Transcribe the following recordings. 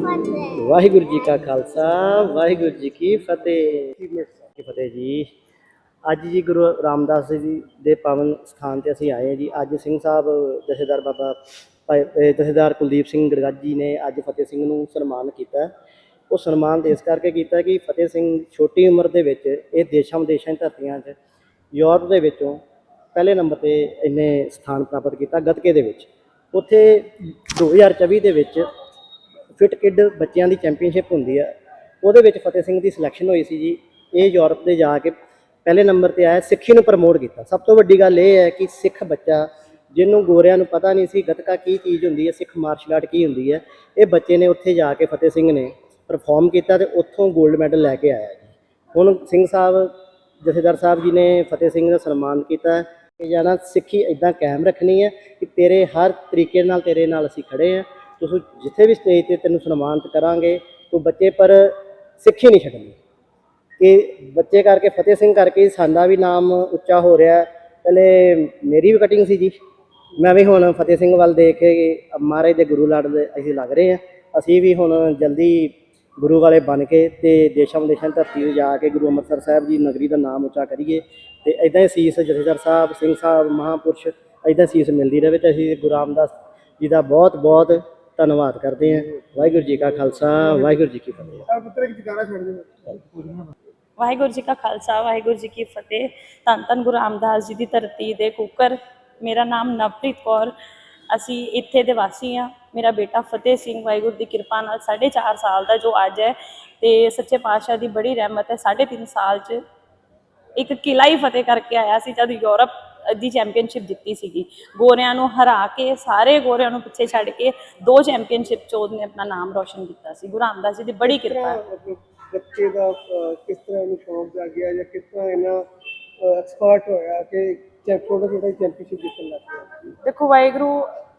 ਵਾਹਿਗੁਰੂ ਜੀ ਕਾ ਖਾਲਸਾ, ਵਾਹਿਗੁਰੂ ਜੀ ਕੀ ਫਤਿਹ। ਕੀ ਫਤਿਹ ਜੀ। ਅੱਜ ਜੀ ਗੁਰੂ ਰਾਮਦਾਸ ਜੀ ਦੇ ਪਾਵਨ ਸਥਾਨ ਤੇ ਅਸੀਂ ਆਏ ਹਾਂ ਜੀ। ਅੱਜ ਸਿੰਘ ਸਾਹਿਬ, ਜਥੇਦਾਰ ਬਾਬਾ ਭਾਈ ਜਥੇਦਾਰ ਕੁਲਦੀਪ ਸਿੰਘ ਗੜਗਾਜੀ ਨੇ ਅੱਜ ਫਤਿਹ ਸਿੰਘ ਨੂੰ ਸਨਮਾਨ ਕੀਤਾ। ਉਹ ਸਨਮਾਨ ਇਸ ਕਰਕੇ ਕੀਤਾ ਕਿ ਫਤਿਹ ਸਿੰਘ ਛੋਟੀ ਉਮਰ ਦੇ ਵਿੱਚ ਇਹ ਦੇਸ਼ਾਂ ਵਿਦੇਸ਼ਾਂ ਦੀ ਧਰਤੀਆਂ 'ਚ ਯੂਰਪ ਦੇ ਵਿੱਚੋਂ ਪਹਿਲੇ ਨੰਬਰ ਤੇ ਇਹਨੇ ਸਥਾਨ ਪ੍ਰਾਪਤ ਕੀਤਾ ਗੱਤਕੇ ਦੇ ਵਿੱਚ। ਉੱਥੇ 2024 ਦੇ ਵਿੱਚ ਫਿਟ ਕਿਡ ਬੱਚਿਆਂ ਦੀ ਚੈਂਪੀਅਨਸ਼ਿਪ ਹੁੰਦੀ ਹੈ ਉਹਦੇ ਵਿੱਚ ਫਤਿਹ ਸਿੰਘ ਦੀ ਸਿਲੈਕਸ਼ਨ ਹੋਈ ਸੀ ਜੀ। ਇਹ ਯੂਰਪ ਦੇ ਜਾ ਕੇ ਪਹਿਲੇ ਨੰਬਰ ਤੇ ਆਇਆ, ਸਿੱਖੀ ਨੂੰ ਪ੍ਰਮੋਟ ਕੀਤਾ। ਸਭ ਤੋਂ ਵੱਡੀ ਗੱਲ ਇਹ ਹੈ ਕਿ ਸਿੱਖ ਬੱਚਾ, ਜਿਹਨੂੰ ਗੋਰਿਆਂ ਨੂੰ ਪਤਾ ਨਹੀਂ ਸੀ ਗੱਤਕਾ ਕੀ ਚੀਜ਼ ਹੁੰਦੀ ਹੈ, ਸਿੱਖ ਮਾਰਸ਼ਲ ਆਰਟ ਕੀ ਹੁੰਦੀ ਹੈ, ਇਹ ਬੱਚੇ ਨੇ ਉੱਥੇ ਜਾ ਕੇ ਫਤਿਹ ਸਿੰਘ ਨੇ ਪਰਫਾਰਮ ਕੀਤਾ ਤੇ ਉੱਥੋਂ 골ਡ ਮੈਡਲ ਲੈ ਕੇ ਆਇਆ ਜੀ। ਹੁਣ ਸਿੰਘ ਸਾਹਿਬ, ਜਥੇਦਾਰ ਸਾਹਿਬ ਜੀ ਨੇ ਫਤਿਹ ਸਿੰਘ ਦਾ ਸਨਮਾਨ ਕੀਤਾ। ਕਿ ਜਾਨਾ ਸਿੱਖੀ ਇਦਾਂ ਕਾਇਮ ਰੱਖਣੀ ਹੈ ਕਿ ਤੇਰੇ ਹਰ ਤਰੀਕੇ ਨਾਲ, ਤੇਰੇ ਨਾਲ ਅਸੀਂ ਖੜੇ ਆ ਤੁਸੀਂ ਜਿੱਥੇ ਵੀ ਸਟੇਜ ਤੇ ਤੈਨੂੰ ਸਨਮਾਨਿਤ ਕਰਾਂਗੇ, ਤੂੰ ਬੱਚੇ ਪਰ ਸਿੱਖੀ ਨਹੀਂ ਛੱਡਣੀ ਕਿ ਬੱਚੇ ਕਰਕੇ, ਫਤਿਹ ਸਿੰਘ ਕਰਕੇ ਸਾਡਾ ਵੀ ਨਾਮ ਉੱਚਾ ਹੋ ਰਿਹਾ ਪਹਿਲੇ ਮੇਰੀ ਵੀ ਕਟਿੰਗ ਸੀ ਜੀ। ਮੈਂ ਵੀ ਹੁਣ ਫਤਿਹ ਸਿੰਘ ਵੱਲ ਦੇਖ ਕੇ ਮਹਾਰਾਜ ਦੇ ਗੁਰੂ ਲੜ ਦੇ ਅਸੀਂ ਲੱਗ ਰਹੇ ਹਾਂ। ਅਸੀਂ ਵੀ ਹੁਣ ਜਲਦੀ ਗੁਰੂ ਵਾਲੇ ਬਣ ਕੇ ਤੇ ਦੇਸ਼ਾਂ ਵਿਦੇਸ਼ਾਂ ਦੀ ਧਰਤੀ ਤੇ ਜਾ ਕੇ ਗੁਰੂ ਅੰਮ੍ਰਿਤਸਰ ਸਾਹਿਬ ਜੀ ਨਗਰੀ ਦਾ ਨਾਮ ਉੱਚਾ ਕਰੀਏ। ਤੇ ਇਦਾਂ ਹੀ ਸੀਸ ਜਥੇਦਾਰ ਸਾਹਿਬ, ਸਿੰਘ ਸਾਹਿਬ, ਮਹਾਪੁਰਸ਼ ਇਦਾਂ ਸੀਸ ਮਿਲਦੀ ਰਹੇ ਤੇ ਅਸੀਂ ਗੁਰੂ ਰਾਮਦਾਸ ਜੀ ਦਾ ਬਹੁਤ ਬਹੁਤ ਧੰਨਵਾਦ ਕਰਦੇ ਹਾਂ। ਵਾਹਿਗੁਰੂ ਜੀ ਕਾ ਖਾਲਸਾ ਵਾਹਿਗੁਰੂ ਜੀ ਕੀ ਫਤਿਹ। ਵਾਹਿਗੁਰੂ ਜੀ ਕਾ ਖਾਲਸਾ ਵਾਹਿਗੁਰੂ ਜੀ ਕੀ ਫਤਿਹ। ਧੰਨ ਧੰਨ ਗੁਰੂ ਰਾਮਦਾਸ ਜੀ ਦੀ ਧਰਤੀ ਦੇ ਕੁੱਕਰ। ਮੇਰਾ ਨਾਮ ਨਵਪ੍ਰੀਤ ਕੌਰ। ਅਸੀਂ ਇੱਥੇ ਦੇ ਵਾਸੀ ਆ ਮੇਰਾ ਬੇਟਾ ਫਤਿਹ ਸਿੰਘ ਵਾਹਿਗੁਰੂ ਦੀ ਕਿਰਪਾ ਨਾਲ 4.5 ਸਾਲ ਦਾ ਜੋ ਅੱਜ ਹੈ ਤੇ ਸੱਚੇ ਪਾਤਸ਼ਾਹ ਦੀ ਬੜੀ ਰਹਿਮਤ ਹੈ। 3.5 ਸਾਲ 'ਚ ਇੱਕ ਕਿਲਾ ਹੀ ਫਤਿਹ ਕਰਕੇ ਆਇਆ ਸੀ ਜਦ ਯੂਰਪ ਦੀ ਚੈਂਪੀਅਨਸ਼ਿਪ ਜਿੱਤੀ ਸੀਗੀ। ਗੋਰਿਆਂ ਨੂੰ ਹਰਾ ਕੇ ਸਾਰੇ ਗੋਰਿਆਂ ਨੂੰ ਪਿੱਛੇ ਛੱਡ ਕੇ ਦੋ ਚੈਂਪੀਅਨਸ਼ਿਪ 'ਚ ਉਹਨੇ ਆਪਣਾ ਨਾਮ ਰੋਸ਼ਨ ਕੀਤਾ ਸੀ। ਗੁਰੂ ਰਾਮਦਾਸ ਜੀ ਦੀ ਬੜੀ ਕਿਰਪਾ। ਹੈ ਬੱਚੇ ਦਾ ਕਿਸ ਤਰ੍ਹਾਂ ਇਹਨੂੰ ਸ਼ੌਂਕ ਜਾਗਿਆ ਜਾਂ ਕਿਸ ਤਰ੍ਹਾਂ ਇਹਨਾਂ ਐਕਸਪਰਟ ਹੋਇਆ ਕਿ ਛੋਟਾ ਛੋਟਾ ਚੈਂਪੀਅਨਸ਼ਿਪ ਜਿੱਤਣ ਲੱਗ ਪਿਆ ਦੇਖੋ ਵਾਹਿਗੁਰੂ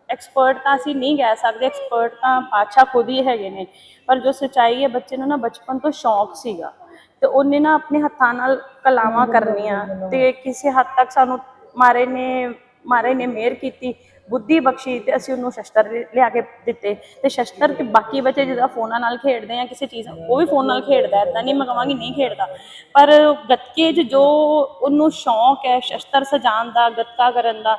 ਐਕਸਪਰਟ ਤਾਂ ਅਸੀਂ ਨਹੀਂ ਕਹਿ ਸਕਦੇ। ਐਕਸਪਰਟ ਤਾਂ ਪਾਤਸ਼ਾਹ ਖੁਦ ਹੀ ਹੈਗੇ ਨੇ। ਪਰ ਜੋ ਸਚਾਈ ਹੈ ਬੱਚੇ ਨੂੰ ਨਾ ਬਚਪਨ ਤੋਂ ਸ਼ੌਂਕ ਸੀਗਾ। ਤੇ ਉਹਨੇ ਨਾ ਆਪਣੇ ਹੱਥਾਂ ਨਾਲ ਕਲਾਵਾਂ ਕਰਨੀਆਂ ਤੇ ਕਿਸੇ ਹੱਦ ਤੱਕ ਸਾਨੂੰ ਮਾਰੇ ਨੇ ਮਾਰੇ ਨੇ ਮਿਹਰ ਕੀਤੀ, ਬੁੱਧੀ ਬਖਸ਼ੀ ਤੇ ਅਸੀਂ ਉਹਨੂੰ ਸ਼ਸਤਰ ਲਿਆ ਕੇ ਦਿੱਤੇ। ਤੇ ਸ਼ਸਤਰ ਤੇ ਬਾਕੀ ਬੱਚੇ ਜਿਹਦਾ ਫੋਨਾਂ ਨਾਲ ਖੇਡਦੇ ਆ, ਕਿਸੇ ਚੀਜ਼, ਉਹ ਵੀ ਫੋਨ ਨਾਲ ਖੇਡਦਾ ਐਦਾਂ ਨਹੀਂ ਮੈਂ ਕਹਾਂਗੀ ਨਹੀਂ ਖੇਡਦਾ। ਪਰ ਗੱਤਕੇ 'ਚ ਜੋ ਉਹਨੂੰ ਸ਼ੌਂਕ ਹੈ, ਸ਼ਸਤਰ ਸਜਾਉਣ ਦਾ, ਗੱਤਕਾ ਕਰਨ ਦਾ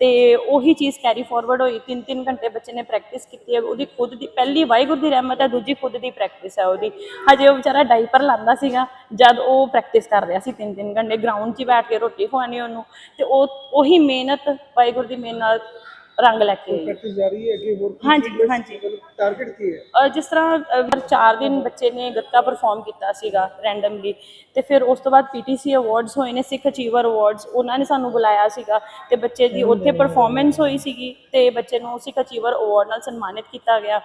ਤੇ ਉਹੀ ਚੀਜ਼ ਕੈਰੀ ਫਾਰਵਰਡ ਹੋਈ ਤਿੰਨ ਤਿੰਨ ਘੰਟੇ ਬੱਚੇ ਨੇ ਪ੍ਰੈਕਟਿਸ ਕੀਤੀ ਹੈ, ਉਹਦੀ ਖੁਦ ਦੀ, ਪਹਿਲੀ ਵਾਹਿਗੁਰੂ ਦੀ ਰਹਿਮਤ ਹੈ, ਦੂਜੀ ਖੁਦ ਦੀ ਪ੍ਰੈਕਟਿਸ ਹੈ ਉਹਦੀ। ਹਜੇ ਉਹ ਵਿਚਾਰਾ ਡਾਈਪਰ ਲਾਂਦਾ ਸੀਗਾ, ਜਦ ਉਹ ਪ੍ਰੈਕਟਿਸ ਕਰ ਰਿਹਾ ਸੀ ਤਿੰਨ ਤਿੰਨ ਘੰਟੇ ਗਰਾਊਂਡ 'ਚ ਬੈਠ ਕੇ ਰੋਟੀ ਖਵਾਉਣੀ ਉਹਨੂੰ। ਤੇ ਉਹ, ਉਹੀ ਮਿਹਨਤ ਵਾਹਿਗੁਰੂ ਦੀ ਮਿਹਨਤ ਰੰਗ ਲੈ ਕੇ ਆਈ। ਪ੍ਰੈਕਟਿਸ ਜਾਰੀ ਹੈ ਅੱਗੇ ਹੋਰ ਹਾਂਜੀ ਹਾਂਜੀ। ਟਾਰਗੇਟ ਕੀ ਹੈ? ਅਹ ਜਿਸ ਤਰ੍ਹਾਂ ਅਹ 4 ਦਿਨ ਬੱਚੇ ਨੇ ਗੱਤਕਾ ਪਰਫਾਰਮ ਕੀਤਾ ਸੀਗਾ ਰੈਂਡਮਲੀ ਤੇ ਫਿਰ ਉਸ ਤੋਂ ਬਾਅਦ ਪੀਟੀਸੀ ਅਵਾਰਡਸ ਹੋਏ ਨੇ ਸਿੱਖ ਅਚੀਵਰ ਅਵਾਰਡਸ ਉਹਨਾਂ ਨੇ ਸਾਨੂੰ ਬੁਲਾਇਆ ਸੀਗਾ ਤੇ ਬੱਚੇ ਦੀ ਉੱਥੇ ਪਰਫਾਰਮੈਂਸ ਹੋਈ ਸੀਗੀ ਤੇ ਬੱਚੇ ਨੂੰ ਸਿੱਖ ਅਚੀਵਰ ਅਵਾਰਡ ਨਾਲ ਸਨਮਾਨਿਤ ਕੀਤਾ ਗਿਆ।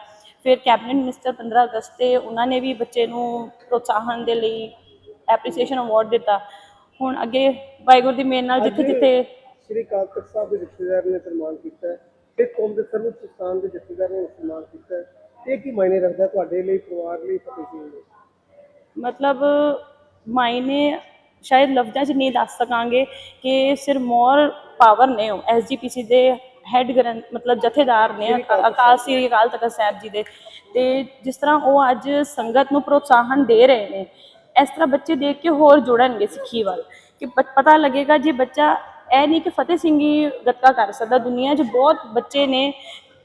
ਫਿਰ ਕੈਬਨਿਟ ਮਿਨਿਸਟਰ 15 ਅਗਸਤ ਤੇ ਉਹਨਾਂ ਨੇ ਵੀ ਬੱਚੇ ਨੂੰ ਪ੍ਰੋਤਸਾਹਨ ਦੇ ਲਈ ਐਪਰੀਸੀਏਸ਼ਨ ਅਵਾਰਡ ਦਿੱਤਾ। ਹੁਣ ਅੱਗੇ ਵਾਹਿਗੁਰੂ ਦੀ ਮਿਹਰ ਨਾਲ ਜਿੱਥੇ ਜਿੱਥੇ ਸ੍ਰੀ ਅਕਾਲ ਤਖਤ ਸਾਹਿਬ ਦੇ ਜਥੇਦਾਰ ਨੇ ਸਨਮਾਨ ਕੀਤਾ ਹੈ ਤੇ ਕੌਮ ਦੇ ਸਰਵਉੱਚ ਸਥਾਨ ਦੇ ਜਥੇਦਾਰ ਨੇ ਸਨਮਾਨ ਕੀਤਾ ਹੈ। ਇਹ ਕੀ ਮਾਇਨੇ ਰੱਖਦਾ ਤੁਹਾਡੇ ਲਈ ਪਰਿਵਾਰ ਲਈ ਫਤਿਹ ਸਿੰਘ ਲਈ? ਮਤਲਬ ਮਾਇਨੇ ਸ਼ਾਇਦ ਲਫ਼ਜ਼ਾਂ 'ਚ ਨਹੀਂ ਦੱਸ ਸਕਾਂਗੇ ਕਿ ਸਿਰਮੌਰ ਪਾਵਰ ਨੇ ਉਹ ਐਸਜੀਪੀਸੀ ਦੇ ਹੈੱਡ ਗ੍ਰੰਥ ਮਤਲਬ ਜਥੇਦਾਰ ਨੇ ਅਕਾ- ਅਕਾਲ ਸ੍ਰੀ ਅਕਾਲ ਤਖਤ ਸਾਹਿਬ ਜੀ ਦੇ। ਤੇ ਜਿਸ ਤਰ੍ਹਾਂ ਉਹ ਅੱਜ ਸੰਗਤ ਨੂੰ ਪ੍ਰੋਤਸਾਹਨ ਦੇ ਰਹੇ ਨੇ ਇਸ ਤਰ੍ਹਾਂ ਬੱਚੇ ਦੇਖ ਕੇ ਹੋਰ ਜੁੜਨਗੇ ਸਿੱਖੀ ਵੱਲ। ਕਿ ਪਤਾ ਲੱਗੇਗਾ ਜੇ ਬੱਚਾ ਇਹ ਨਹੀਂ ਕਿ ਫਤਿਹ ਸਿੰਘ ਹੀ ਗੱਤਕਾ ਕਰ ਸਕਦਾ। ਦੁਨੀਆ 'ਚ ਬਹੁਤ ਬੱਚੇ ਨੇ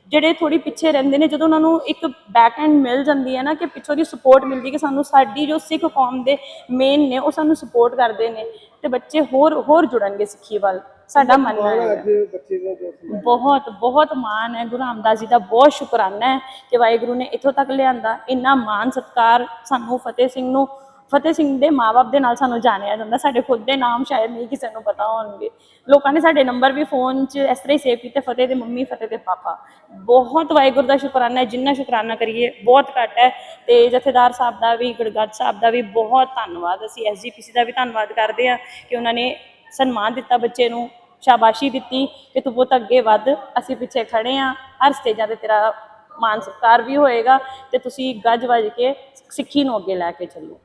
ਜਿਹੜੇ ਥੋੜੀ ਪਿੱਛੇ ਰਹਿੰਦੇ ਨੇ। ਜਦੋਂ ਉਹਨਾਂ ਨੂੰ ਇੱਕ ਬੈਕ ਐਂਡ ਮਿਲ ਜਾਂਦੀ ਹੈ ਨਾ ਕਿ ਪਿੱਛੋਂ ਦੀ ਸਪੋਰਟ ਮਿਲਦੀ ਕਿ ਸਾਨੂੰ ਸਾਡੀ ਜੋ ਸਿੱਖ ਕੌਮ ਦੇ ਮੇਨ ਨੇ ਉਹ ਸਾਨੂੰ ਸਪੋਰਟ ਕਰਦੇ ਨੇ ਤੇ ਬੱਚੇ ਹੋਰ ਹੋਰ ਜੁੜਨਗੇ ਸਿੱਖੀ ਵੱਲ। ਸਾਡਾ ਮੰਨਣਾ ਮਾਣ ਹੈ। ਬਹੁਤ ਬਹੁਤ ਮਾਣ ਹੈ। ਗੁਰੂ ਰਾਮਦਾਸ ਜੀ ਦਾ ਬਹੁਤ ਸ਼ੁਕਰਾਨਾ ਹੈ ਕਿ ਵਾਹਿਗੁਰੂ ਨੇ ਇੱਥੋਂ ਤੱਕ ਲਿਆਂਦਾ। ਇੰਨਾ ਮਾਣ ਸਤਕਾਰ ਸਾਨੂੰ ਫਤਿਹ ਸਿੰਘ ਨੂੰ ਫਤਿਹ ਸਿੰਘ ਦੇ ਮਾਪੇ ਦੇ ਨਾਲ ਸਾਨੂੰ ਜਾਣਿਆ ਜਾਂਦਾ। ਸਾਡੇ ਖੁਦ ਦੇ ਨਾਮ ਸ਼ਾਇਦ ਨਹੀਂ ਕਿਸੇ ਨੂੰ ਪਤਾ ਹੋਣਗੇ। ਲੋਕਾਂ ਨੇ ਸਾਡੇ ਨੰਬਰ ਵੀ ਫੋਨ 'ਚ ਇਸ ਤਰ੍ਹਾਂ ਹੀ ਸੇਵ ਕੀਤੇ, ਫਤਿਹ ਦੇ ਮੰਮੀ, ਫਤਿਹ ਦੇ ਪਾਪਾ। ਬਹੁਤ ਵਾਹਿਗੁਰੂ ਦਾ ਸ਼ੁਕਰਾਨਾ ਹੈ, ਜਿੰਨਾ ਸ਼ੁਕਰਾਨਾ ਕਰੀਏ, ਬਹੁਤ ਘੱਟ ਹੈ। ਤੇ ਜਥੇਦਾਰ ਸਾਹਿਬ ਦਾ ਵੀ ਗੜਗੱਜ ਸਾਹਿਬ ਦਾ ਵੀ ਬਹੁਤ ਧੰਨਵਾਦ। ਅਸੀਂ ਐਸਜੀਪੀਸੀ ਦਾ ਵੀ ਧੰਨਵਾਦ ਕਰਦੇ ਹਾਂ ਕਿ ਉਹਨਾਂ ਨੇ ਸਨਮਾਨ ਦਿੱਤਾ ਬੱਚੇ ਨੂੰ, ਸ਼ਾਬਾਸ਼ੀ ਦਿੱਤੀ ਕਿ ਤੂੰ ਬਹੁਤ ਅੱਗੇ ਵੱਧ। ਅਸੀਂ ਪਿੱਛੇ ਖੜੇ ਆ ਹਰ ਸਟੇਜਾਂ ਤੇ ਤੇਰਾ ਮਾਨ ਸਤਿਕਾਰ ਵੀ ਹੋਏਗਾ ਤੇ ਤੁਸੀਂ ਗੱਜ ਵੱਜ ਕੇ ਸਿੱਖੀ ਨੂੰ ਅੱਗੇ ਲੈ ਕੇ ਚੱਲੋ।